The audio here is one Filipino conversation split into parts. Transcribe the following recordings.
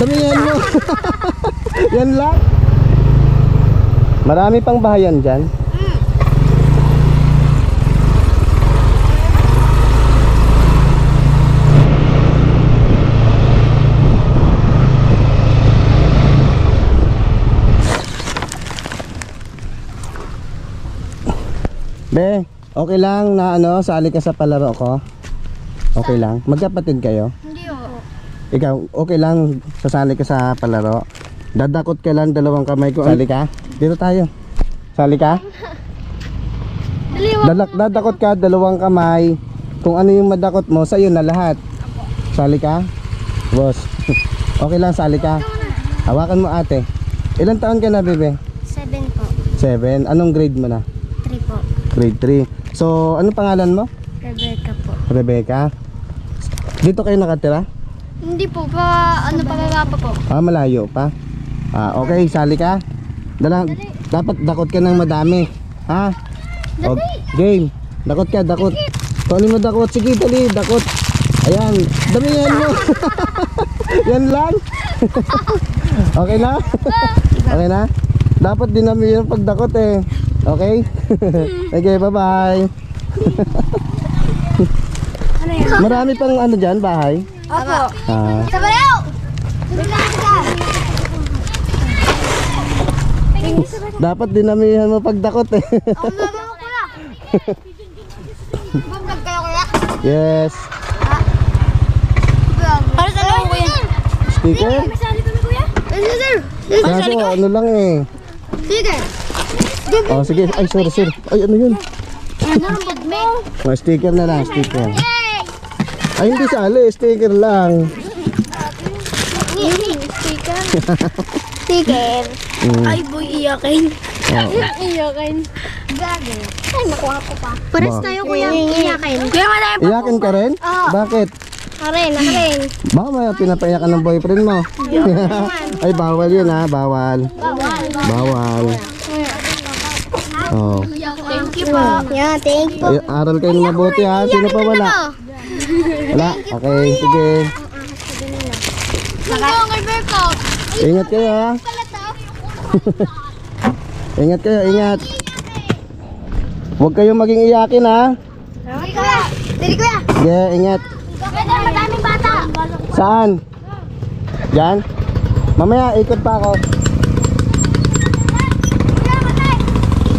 Damihan mo. Yan lang. Marami pang bahayan dyan. Be, okay lang na ano, sali ka sa palaro ko? Okay lang. Magkapatid kayo? Ikaw, okay lang sasali ka sa palaro. Dadakot ka lang dalawang kamay ko. Sali ka? Dito tayo. Sali ka? Dalak, dadakot ka dalawang kamay. Kung ano yung madakot mo, sa'yo na lahat. Sali ka? Boss. okay lang, sali ka. Hawakan mo ate. Ilan taon ka na, bebe? Seven po. Seven. Anong grade mo na? Three po. Grade 3. So, anong pangalan mo? Rebecca po. Rebecca. Dito kayo nakatira? Hindi po pa, ano pa baba pa po. Ah, malayo pa. Ah, okay, sali ka. Dala, dapat dakot ka ng madami. Ha? O, game. Dakot ka, dakot. Ano mo dakot, sige, dali, dakot. Ayan, damihan mo. Yan lang. okay na? okay na? Dapat dinamihan pag dakot eh. Okay? okay, bye-bye. Ano yan? Marami pang ano dyan, bahay. Opo. Ah, Sa balaw! Dapat dinamihan mo pag dakot eh. Yes. Para sa loob kuya. Sticker? Ano? Kaso ano lang eh. Sige. Oh, sige. Ay, sorry, sorry. Ay, ano yun? Ano ang bagme? Oh, sticker na lang, sticker. Ay, hindi sali. Sticker lang. Sticker. Sticker. Mm. Ay boy, iyakin. Oh. Iyakin. Gago. Ay, nakuha ko pa. Pares Ba- tayo kuya. Iyakin. Kuya, madami pa. Iyakin ka rin? Oo. Bakit? Karen, karen. Baka may pinapayakan ng boyfriend mo. Ay, bawal yun ha. Bawal. Bawal. Bawal. Oh. Thank you po. Yeah, thank you po. Ay, aral kayo ng mabuti ha. Sino pa wala? Wala? Okay, sige. Kay Berko. Ingat kayo ha. Ingat kayo, ingat. Huwag kayong maging iyakin ha. Dali kuya. Dali kuya. Sige, ingat. Pwede madaming bata. Saan? Diyan? Mamaya, ikot pa ako.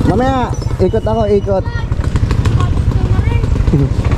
Mamaya, ikot ako, ikot.